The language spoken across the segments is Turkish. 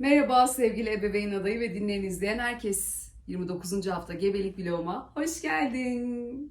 Merhaba sevgili ebeveyn adayı ve dinleyen izleyen herkes. 29. hafta gebelik vloguma hoş geldin.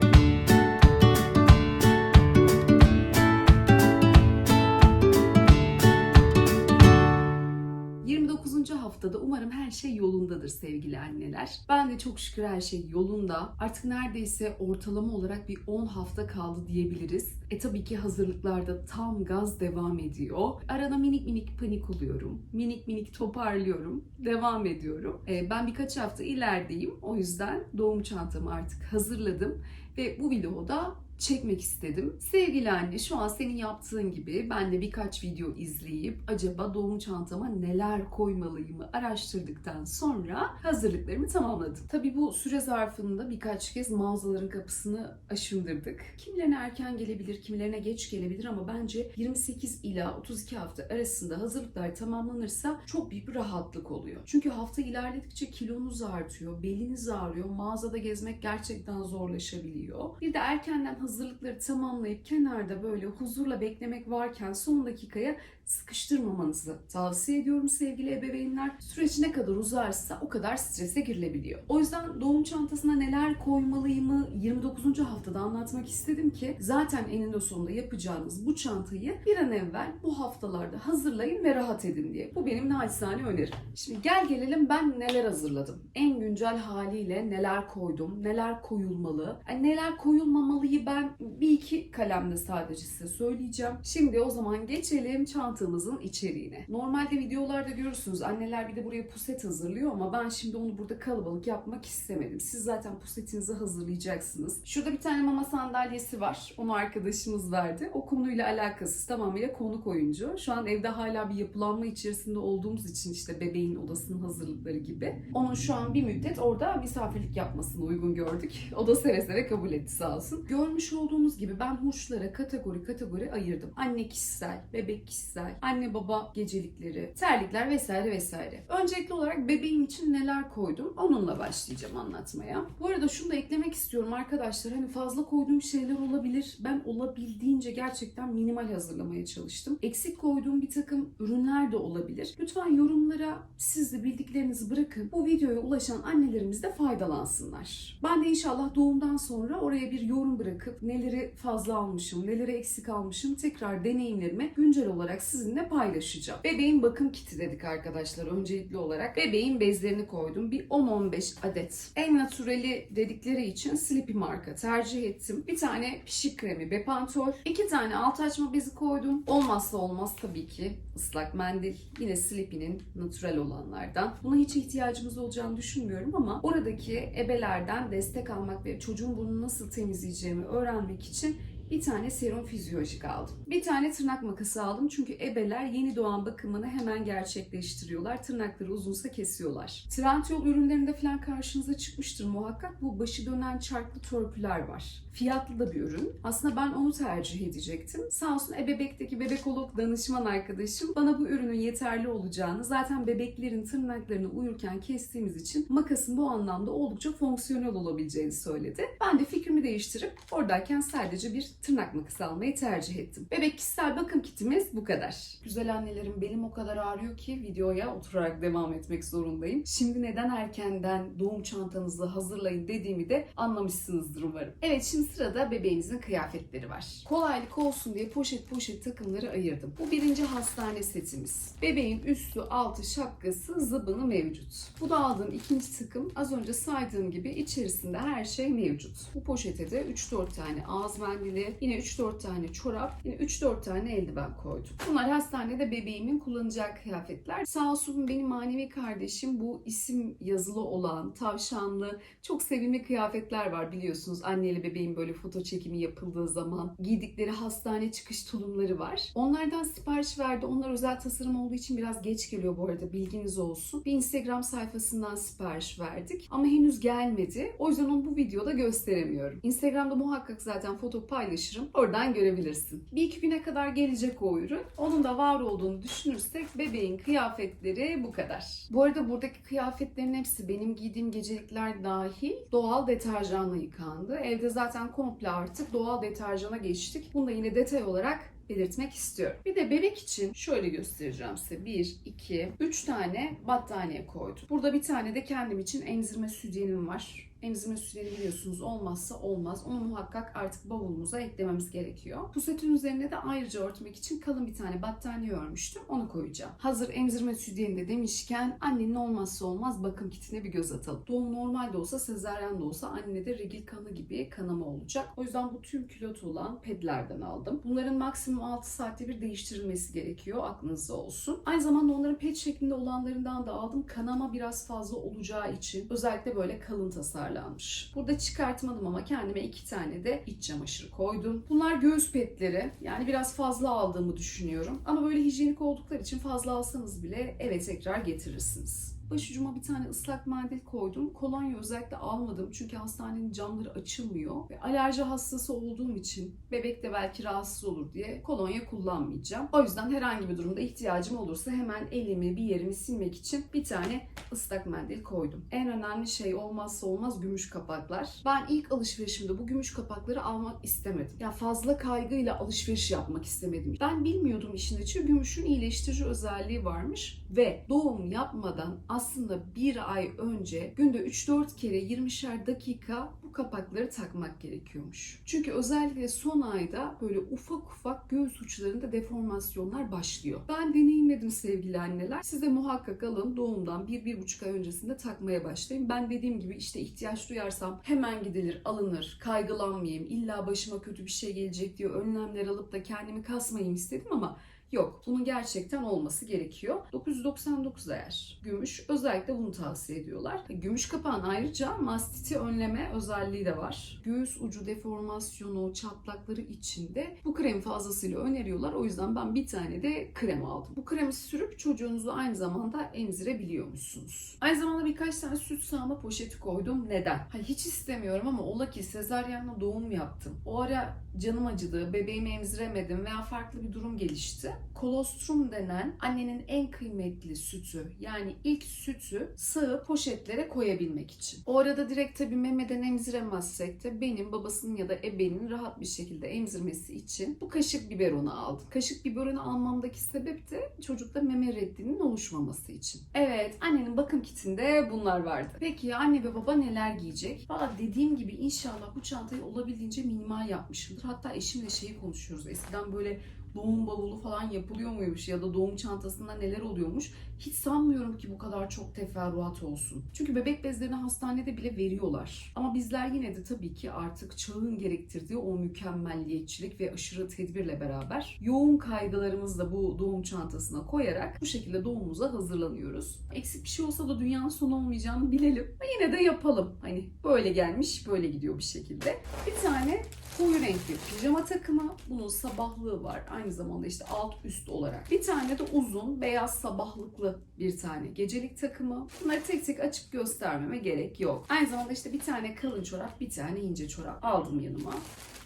...29. haftada umarım her şey yolundadır sevgili anneler. Ben de çok şükür her şey yolunda. Artık neredeyse ortalama olarak bir 10 hafta kaldı diyebiliriz. E tabii ki hazırlıklarda tam gaz devam ediyor. Arada minik minik panik oluyorum. Minik minik toparlıyorum. Devam ediyorum. E, ben birkaç hafta ilerideyim. O yüzden doğum çantamı artık hazırladım. Ve bu videoda çekmek istedim. Sevgili anne şu an senin yaptığın gibi ben de birkaç video izleyip acaba doğum çantama neler koymalıyımı araştırdıktan sonra hazırlıklarımı tamamladım. Tabii bu süre zarfında birkaç kez mağazaların kapısını aşındırdık. Kimilerine erken gelebilir, kimilerine geç gelebilir ama bence 28 ila 32 hafta arasında hazırlıklar tamamlanırsa çok büyük bir rahatlık oluyor. Çünkü hafta ilerledikçe kilonuz artıyor, beliniz ağrıyor, mağazada gezmek gerçekten zorlaşabiliyor. Bir de erkenden hazırlıkları tamamlayıp kenarda böyle huzurla beklemek varken son dakikaya sıkıştırmamanızı tavsiye ediyorum sevgili ebeveynler. Süreç ne kadar uzarsa o kadar strese girilebiliyor. O yüzden doğum çantasına neler koymalıyımı 29. haftada anlatmak istedim ki zaten eninde sonunda yapacağınız bu çantayı bir an evvel bu haftalarda hazırlayın ve rahat edin diye. Bu benim naçizane önerim. Şimdi gel gelelim ben neler hazırladım. En güncel haliyle neler koydum, neler koyulmalı, yani neler koyulmamalıyı ben bir iki kalemde sadece size söyleyeceğim. Şimdi o zaman geçelim çantamızın içeriğine. Normalde videolarda görürsünüz anneler bir de buraya puset hazırlıyor ama ben şimdi onu burada kalabalık yapmak istemedim. Siz zaten pusetinizi hazırlayacaksınız. Şurada bir tane mama sandalyesi var. Onu arkadaşımız verdi. O konuyla alakasız tamamıyla konuk oyuncu. Şu an evde hala bir yapılanma içerisinde olduğumuz için işte bebeğin odasının hazırlıkları gibi. Onun şu an bir müddet orada misafirlik yapmasını uygun gördük. O da seve seve kabul etti sağ olsun. Görmüş olduğunuz gibi ben hurçlara kategori kategori ayırdım. Anne kişisel, bebek kişisel, anne baba gecelikleri, terlikler vesaire vesaire. Öncelikli olarak bebeğim için neler koydum onunla başlayacağım anlatmaya. Bu arada şunu da eklemek istiyorum arkadaşlar. Hani fazla koyduğum şeyler olabilir. Ben olabildiğince gerçekten minimal hazırlamaya çalıştım. Eksik koyduğum bir takım ürünler de olabilir. Lütfen yorumlara siz de bildiklerinizi bırakın. Bu videoya ulaşan annelerimiz de faydalansınlar. Ben de inşallah doğumdan sonra oraya bir yorum bırakıp neleri fazla almışım, neleri eksik almışım tekrar deneyimlerimi güncel olarak sizinle paylaşacağım. Bebeğin bakım kiti dedik arkadaşlar öncelikli olarak. Bebeğin bezlerini koydum. Bir 10-15 adet. En naturali dedikleri için Sleepy marka tercih ettim. Bir tane pişik kremi Bepantol. iki tane alt açma bezi koydum. Olmazsa olmaz tabii ki ıslak mendil. Yine Sleepy'nin natural olanlardan. Buna hiç ihtiyacımız olacağını düşünmüyorum ama oradaki ebelerden destek almak ve çocuğun bunu nasıl temizleyeceğimi öğrenmek için bir tane serum fizyolojik aldım. Bir tane tırnak makası aldım çünkü ebeler yeni doğan bakımını hemen gerçekleştiriyorlar. Tırnakları uzunsa kesiyorlar. Trendyol ürünlerinde falan karşınıza çıkmıştır muhakkak. Bu başı dönen çarklı törpüler var. Fiyatlı da bir ürün. Aslında ben onu tercih edecektim. Sağ olsun ebebekteki bebekolog danışman arkadaşım bana bu ürünün yeterli olacağını zaten bebeklerin tırnaklarını uyurken kestiğimiz için makasın bu anlamda oldukça fonksiyonel olabileceğini söyledi. Ben de fikrimi değiştirip oradayken sadece bir tırnak makası almayı tercih ettim. Bebek kişisel bakım kitimiz bu kadar. Güzel annelerim belim o kadar ağrıyor ki videoya oturarak devam etmek zorundayım. Şimdi neden erkenden doğum çantanızı hazırlayın dediğimi de anlamışsınızdır umarım. Evet şimdi sırada bebeğinizin kıyafetleri var. Kolaylık olsun diye poşet poşet takımları ayırdım. Bu birinci hastane setimiz. Bebeğin üstü, altı, şapkası, zıbını mevcut. Bu da aldığım ikinci takım. Az önce saydığım gibi içerisinde her şey mevcut. Bu poşete de 3-4 tane ağız mendili, yine 3-4 tane çorap, yine 3-4 tane eldiven koydum. Bunlar hastanede bebeğimin kullanacağı kıyafetler. Sağ olsun benim manevi kardeşim bu isim yazılı olan, tavşanlı, çok sevimli kıyafetler var biliyorsunuz. Anneli bebeğin böyle foto çekimi yapıldığı zaman giydikleri hastane çıkış tulumları var. Onlardan sipariş verdi. Onlar özel tasarım olduğu için biraz geç geliyor bu arada bilginiz olsun. Bir Instagram sayfasından sipariş verdik ama henüz gelmedi. O yüzden onu bu videoda gösteremiyorum. Instagram'da muhakkak zaten foto paylaşırım. Oradan görebilirsin. Bir iki güne kadar gelecek o ürün. Onun da var olduğunu düşünürsek bebeğin kıyafetleri bu kadar. Bu arada buradaki kıyafetlerin hepsi benim giydiğim gecelikler dahil doğal deterjanla yıkandı. Evde zaten komple artık doğal deterjana geçtik. Bunu da yine detay olarak belirtmek istiyorum. Bir de bebek için şöyle göstereceğim size. 1, 2, 3 tane battaniye koydum. Burada bir tane de kendim için emzirme sütyenim var. Emzirme sütyeni biliyorsunuz olmazsa olmaz. Onu muhakkak artık bavulumuza eklememiz gerekiyor. Pusetin üzerine de ayrıca örtmek için kalın bir tane battaniye örmüştüm. Onu koyacağım. Hazır emzirme sütyeni de demişken annenin olmazsa olmaz bakım kitine bir göz atalım. Doğum normal de olsa sezaryen de olsa annede regil kanı gibi kanama olacak. O yüzden bu tüm külot olan pedlerden aldım. Bunların maksimum 6 saatte bir değiştirilmesi gerekiyor. Aklınızda olsun. Aynı zamanda onların ped şeklinde olanlarından da aldım. Kanama biraz fazla olacağı için özellikle böyle kalın tasarlanmış. Burada çıkartmadım ama kendime iki tane de iç çamaşırı koydum. Bunlar göğüs petleri. Yani biraz fazla aldığımı düşünüyorum. Ama böyle hijyenik oldukları için fazla alsanız bile eve tekrar getirirsiniz. Başucuma bir tane ıslak mendil koydum. Kolonya özellikle almadım çünkü hastanenin camları açılmıyor. Ve alerji hastası olduğum için bebek de belki rahatsız olur diye kolonya kullanmayacağım. O yüzden herhangi bir durumda ihtiyacım olursa hemen elimi bir yerimi silmek için bir tane ıslak mendil koydum. En önemli şey olmazsa olmaz gümüş kapaklar. Ben ilk alışverişimde bu gümüş kapakları almak istemedim. Ya fazla kaygıyla alışveriş yapmak istemedim. Ben bilmiyordum işin içi gümüşün iyileştirici özelliği varmış ve doğum yapmadan aslında bir ay önce günde 3-4 kere 20'şer dakika bu kapakları takmak gerekiyormuş. Çünkü özellikle son ayda böyle ufak ufak göğüs uçlarında deformasyonlar başlıyor. Ben deneyimledim sevgili anneler. Siz de muhakkak alın doğumdan 1-1,5 ay öncesinde takmaya başlayın. Ben dediğim gibi işte ihtiyaç duyarsam hemen gidilir, alınır, kaygılanmayayım, illa başıma kötü bir şey gelecek diye önlemler alıp da kendimi kasmayayım istedim ama Yok. Bunun gerçekten olması gerekiyor. 999 eğer. Gümüş. Özellikle bunu tavsiye ediyorlar. Gümüş kapağın ayrıca mastiti önleme özelliği de var. Göğüs ucu deformasyonu, çatlakları içinde bu kremi fazlasıyla öneriyorlar. O yüzden ben bir tane de krem aldım. Bu kremi sürüp çocuğunuzu aynı zamanda emzirebiliyormuşsunuz. Aynı zamanda birkaç tane süt sağma poşeti koydum. Neden? Ha, hiç istemiyorum ama ola ki sezaryenle doğum yaptım. O ara canım acıdı, bebeğimi emziremedim veya farklı bir durum gelişti. Kolostrum denen annenin en kıymetli sütü yani ilk sütü sığ poşetlere koyabilmek için. O arada direkt tabii memeden emziremezsek de benim babasının ya da ebenin rahat bir şekilde emzirmesi için bu kaşık biberonu aldım. Kaşık biberonu almamdaki sebep de çocukta meme reddinin oluşmaması için. Evet annenin bakım kitinde bunlar vardı. Peki anne ve baba neler giyecek? Valla dediğim gibi inşallah bu çantayı olabildiğince minimal yapmışımdır. Hatta eşimle şeyi konuşuyoruz. Eskiden böyle doğum bavulu falan yapılıyor muymuş ya da doğum çantasında neler oluyormuş. Hiç sanmıyorum ki bu kadar çok teferruat olsun. Çünkü bebek bezlerini hastanede bile veriyorlar. Ama bizler yine de tabii ki artık çağın gerektirdiği o mükemmelliyetçilik ve aşırı tedbirle beraber yoğun kaygılarımızı da bu doğum çantasına koyarak bu şekilde doğumumuza hazırlanıyoruz. Eksik bir şey olsa da dünyanın sonu olmayacağını bilelim. Ama yine de yapalım. Hani böyle gelmiş böyle gidiyor bir şekilde. Bir tane koyu renkli pijama takımı. Bunun sabahlığı var. Aynı zamanda işte alt üst olarak. Bir tane de uzun beyaz sabahlıklı bir tane gecelik takımı. Bunları tek tek açıp göstermeme gerek yok. Aynı zamanda işte bir tane kalın çorap, bir tane ince çorap aldım yanıma.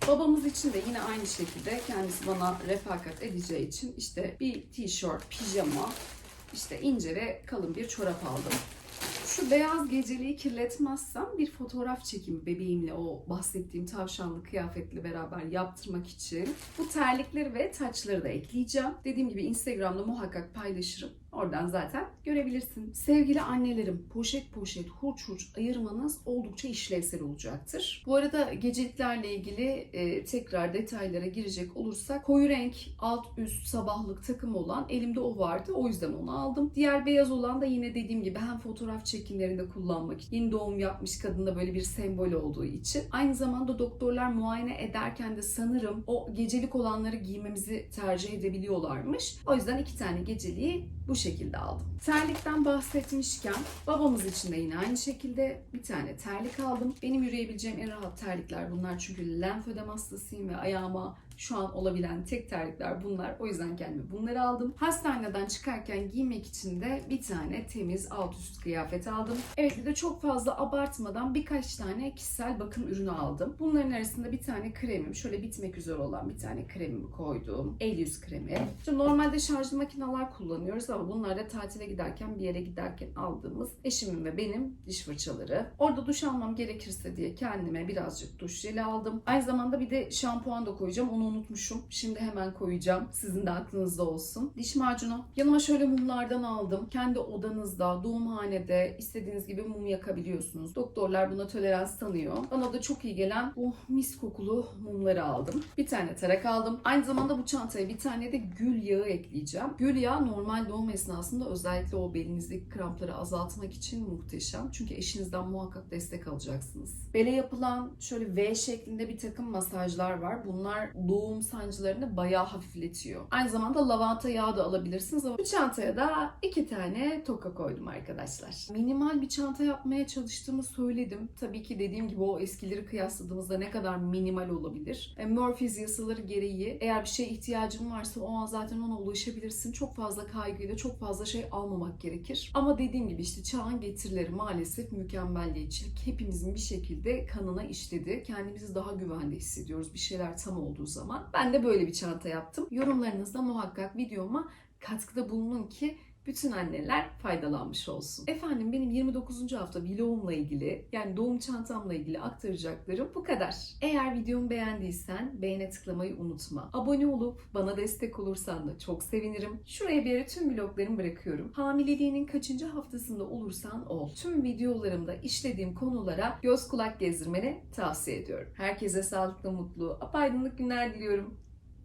Babamız için de yine aynı şekilde kendisi bana refakat edeceği için işte bir tişört, pijama, işte ince ve kalın bir çorap aldım. Şu beyaz geceliği kirletmezsem bir fotoğraf çekimi bebeğimle o bahsettiğim tavşanlı kıyafetle beraber yaptırmak için bu terlikleri ve taçları da ekleyeceğim. Dediğim gibi Instagram'da muhakkak paylaşırım. Oradan zaten görebilirsin. Sevgili annelerim, poşet poşet hurç hurç ayırmanız oldukça işlevsel olacaktır. Bu arada geceliklerle ilgili e, tekrar detaylara girecek olursak koyu renk alt üst sabahlık takım olan elimde o vardı. O yüzden onu aldım. Diğer beyaz olan da yine dediğim gibi hem fotoğraf çekimlerinde kullanmak için. Yeni doğum yapmış kadında böyle bir sembol olduğu için. Aynı zamanda doktorlar muayene ederken de sanırım o gecelik olanları giymemizi tercih edebiliyorlarmış. O yüzden iki tane geceliği bu şekilde aldım. Terlikten bahsetmişken babamız için de yine aynı şekilde bir tane terlik aldım. Benim yürüyebileceğim en rahat terlikler bunlar çünkü lenfödem hastasıyım ve ayağıma şu an olabilen tek terlikler bunlar. O yüzden kendime bunları aldım. Hastaneden çıkarken giymek için de bir tane temiz alt üst kıyafet aldım. Evet bir de çok fazla abartmadan birkaç tane kişisel bakım ürünü aldım. Bunların arasında bir tane kremim, şöyle bitmek üzere olan bir tane kremimi koydum. El yüz kremi. Şimdi normalde şarjlı makineler kullanıyoruz ama bunlar da tatile giderken bir yere giderken aldığımız eşimin ve benim diş fırçaları. Orada duş almam gerekirse diye kendime birazcık duş jeli aldım. Aynı zamanda bir de şampuan da koyacağım. Onu unutmuşum. Şimdi hemen koyacağım. Sizin de aklınızda olsun. Diş macunu. Yanıma şöyle mumlardan aldım. Kendi odanızda, doğumhanede istediğiniz gibi mum yakabiliyorsunuz. Doktorlar buna tolerans tanıyor. Bana da çok iyi gelen bu mis kokulu mumları aldım. Bir tane tarak aldım. Aynı zamanda bu çantaya bir tane de gül yağı ekleyeceğim. Gül yağı normal doğum esnasında özellikle o belinizdeki krampları azaltmak için muhteşem. Çünkü eşinizden muhakkak destek alacaksınız. Bele yapılan şöyle V şeklinde bir takım masajlar var. Bunlar doğum sancılarını bayağı hafifletiyor. Aynı zamanda lavanta yağı da alabilirsiniz ama bu çantaya da iki tane toka koydum arkadaşlar. Minimal bir çanta yapmaya çalıştığımı söyledim. Tabii ki dediğim gibi o eskileri kıyasladığımızda ne kadar minimal olabilir. E, Murphy's yasaları gereği eğer bir şeye ihtiyacın varsa o an zaten ona ulaşabilirsin. Çok fazla kaygıyla çok fazla şey almamak gerekir. Ama dediğim gibi işte çağın getirileri maalesef mükemmelliyetçilik hepimizin bir şekilde kanına işledi. Kendimizi daha güvende hissediyoruz bir şeyler tam olduğu zaman. Ben de böyle bir çanta yaptım. Yorumlarınızda muhakkak videoma katkıda bulunun ki bütün anneler faydalanmış olsun. Efendim benim 29. hafta vlogumla ilgili yani doğum çantamla ilgili aktaracaklarım bu kadar. Eğer videomu beğendiysen beğene tıklamayı unutma. Abone olup bana destek olursan da çok sevinirim. Şuraya bir yere tüm vloglarımı bırakıyorum. Hamileliğinin kaçıncı haftasında olursan ol. Tüm videolarımda işlediğim konulara göz kulak gezdirmeni tavsiye ediyorum. Herkese sağlıklı, mutlu, apaydınlık günler diliyorum.